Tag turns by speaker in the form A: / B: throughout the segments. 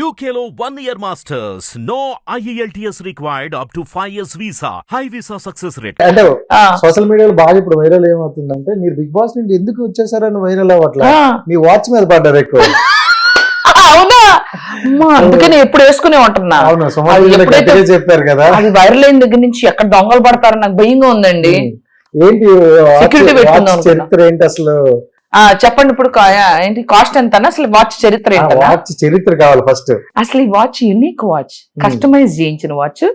A: One year masters. No E IELTS required up to 5 years visa. High visa success rate.
B: అంటే social మీడియాలో బాగా ఇప్పుడు viral ఏమవుతుందంటే మీరు బిగ్ బాస్ నుండి ఎందుకు వచ్చేసారని వైరల్ అవ్వట్లే. మీ వాచ్ మీద పడ్డారు ఎక్కువ
C: అవునా అందుకని ఎప్పుడు వేసుకునే ఉంటున్నా
B: చెప్పారు కదా
C: అది వైరల్ అయిన దగ్గర నుంచి ఎక్కడ దొంగలు పడతారో నాకు భయంగా ఉందండి.
B: ఏంటి చరిత్ర ఏంటి అసలు
C: చెప్పండి ఇప్పుడు ఏంటి కాస్ట్ ఎంత అసలు వాచ్ చరిత్ర
B: వాచ్ చరిత్ర కావాలి ఫస్ట్
C: అసలు ఈ వాచ్ యూనిక్ వాచ్ కస్టమైజ్ చేయించిన వాచ్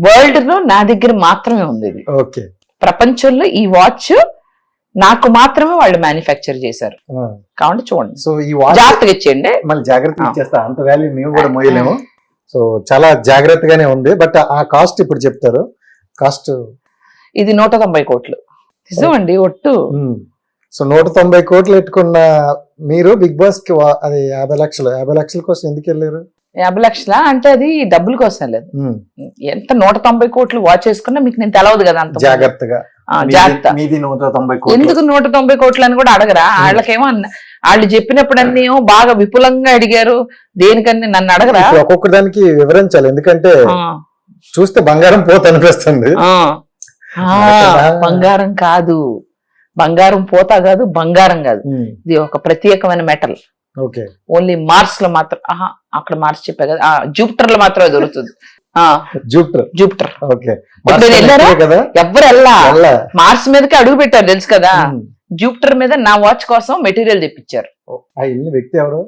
C: వరల్డ్లో నా దగ్గర మాత్రమే ఉంది ఇది.
B: ఓకే
C: ప్రపంచంలో ఈ వాచ్ నాకు మాత్రమే వాళ్ళు మ్యానుఫ్యాక్చర్ చేశారు. కాబట్టి చూడండి.
B: సో ఈ వాచ్
C: జాగ్రత్తగా ఇచ్చేయండి.
B: మళ్ళీ జాగ్రత్త
C: ఆ.
B: ఇచ్చేస్తా. అంత వాల్యూ మేము కూడా మోయలేము. సో చాలా జాగ్రత్తగానే ఉంది. బట్ ఆ కాస్ట్ ఇప్పుడు చెప్తారు. కాస్ట్
C: ఇది నూట తొంభై కోట్లు. నిజమండి ఒట్టు.
B: సో నూట తొంభై కోట్లు పెట్టుకున్న మీరు బిగ్ బాస్కి వా- అది యాభై లక్షలు. యాభై లక్షల కోసం ఎందుకు వెళ్ళారు?
C: యాభై లక్షల? అంటే అది డబ్బుల కోసం లేదు. ఎంత నూట తొంభై కోట్లు వాచ్ వేసుకున్నా మీకు నేను తెలవదు కదా అంత
B: జాగ్రత్తగా.
C: ఎందుకు నూట తొంభై కోట్లు అని కూడా అడగరా? వాళ్ళకేమో అన్న- వాళ్ళు చెప్పినప్పుడన్నీ ఏమో బాగా విపులంగా అడిగారు. దేనికని నన్ను అడగరా?
B: ఒక్కొక్క దానికి వివరించాలి. ఎందుకంటే చూస్తే బంగారం పోత అనిపిస్తుంది
C: ఆ. ఆ, బంగారం కాదు. బంగారం పోతా కాదు బంగారం కాదు.
B: ఉమ్,
C: ఇది ఒక ప్రత్యేకమైన మెటల్
B: ఓకే.
C: ఓన్లీ మార్స్లో మాత్రం ఆహా అక్కడ మార్స్ చెప్పా కదా జూపిటర్లో మాత్రమే దొరుకుతుంది. ఆ
B: జూపిటర్
C: జూపిటర్ వెళ్ళారా?
B: కదా?
C: ఎవ్వరు వెళ్ళా. మార్స్ మీదకి అడుగు పెట్టారు తెలుసు కదా. జూపిటర్ మీద నా వాచ్ కోసం మెటీరియల్ తెప్పించారు.
B: వ్యక్తి ఎవరు?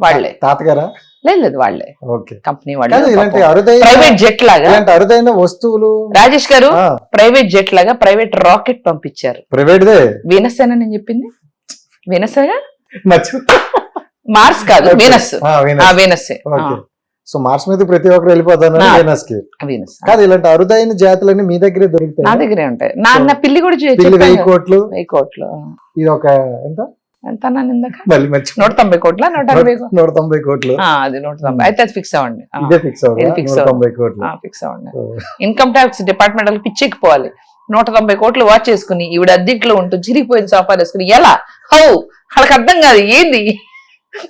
C: వాళ్ళే.
B: తాతగారా?
C: లేదు లేదు వాళ్ళే.
B: ఓకే.
C: కంపెనీ వాళ్ళే
B: అరుదైన
C: ప్రైవేట్ జెట్ లాగా.
B: ఇలాంటి అరుదైన వస్తువులు.
C: రాజేష్ గారు ప్రైవేట్ జెట్ లాగా ప్రైవేట్ రాకెట్ పంపించారు.
B: ప్రైవేట్
C: వీనస్ అని నేను చెప్పింది.
B: మర్చి
C: మార్స్ కాదు Venus.
B: Venus.
C: Venus.
B: So Mars మీద ప్రతి ఒక్కరు వెళ్ళిపోతాను.
C: వీనస్కి
B: వీనస్. కాదు ఇలాంటి అరుదైన జాతులన్నీ మీ దగ్గరే
C: నా
B: దొరుకుతాయి
C: దగ్గరే ఉంటాయి. నా నా పిల్లి కూడా
B: వెయ్యి. కోట్లు.
C: వెయ్యి కోట్లు
B: ఇది ఒక ఎంత?
C: ఎంత అన్నాను ఇందాక
B: మళ్ళీ మర్చి
C: నూట తొంభై కోట్ల నూట అరవై
B: నూట తొంభై కోట్లు
C: అది నూట తొంభై అయితే అది ఫిక్స్ అవ్వండి.
B: ఇదే ఫిక్స్. తొంభై కోట్లు.
C: ఆ, ఫిక్స్ అవ్వండి.
B: సో,
C: ఇన్కమ్ ట్యాక్స్ డిపార్ట్మెంట్ వాళ్ళకి పిచ్చెక్కిపోవాలి. నూట తొంభై కోట్లు వాచ్ చేసుకుని ఈవిడ అద్దెంట్లో ఉంటూ చిరిగిపోయిన సోఫా వేసుకుని ఎలా? హౌ? వాళ్ళకి అర్థం కాదు. ఏంది?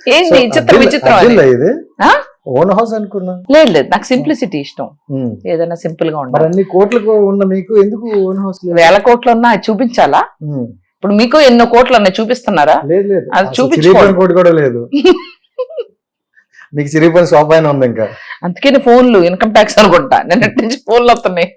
C: ఏంది? చిత్ర విచిత్రం
B: ఇది?
C: ఆ?
B: ఓన్ హౌస్ అనుకున్నా.
C: లేదు లేదు. నాకు సింప్లిసిటీ ఇష్టం. ఏదైనా
B: సింపుల్గా
C: ఉండాలి.
B: అన్ని కోట్లకు ఉన్న మీకు ఎందుకు ఓన్ హౌస్
C: వేల కోట్లు ఉన్నా చూపించాలా. ఇప్పుడు మీకు ఎన్నో కోట్లు ఉన్నాయి చూపిస్తున్నారా? అది చూపించుకోండి.
B: కూడా లేదు. మీకు చిరిగిపోయిన సోఫా ఉంది ఇంకా
C: అందుకని ఫోన్లు ఇన్కమ్ ట్యాక్స్ అనుకుంటా. నుంచి ఫోన్లు వస్తున్నాయి?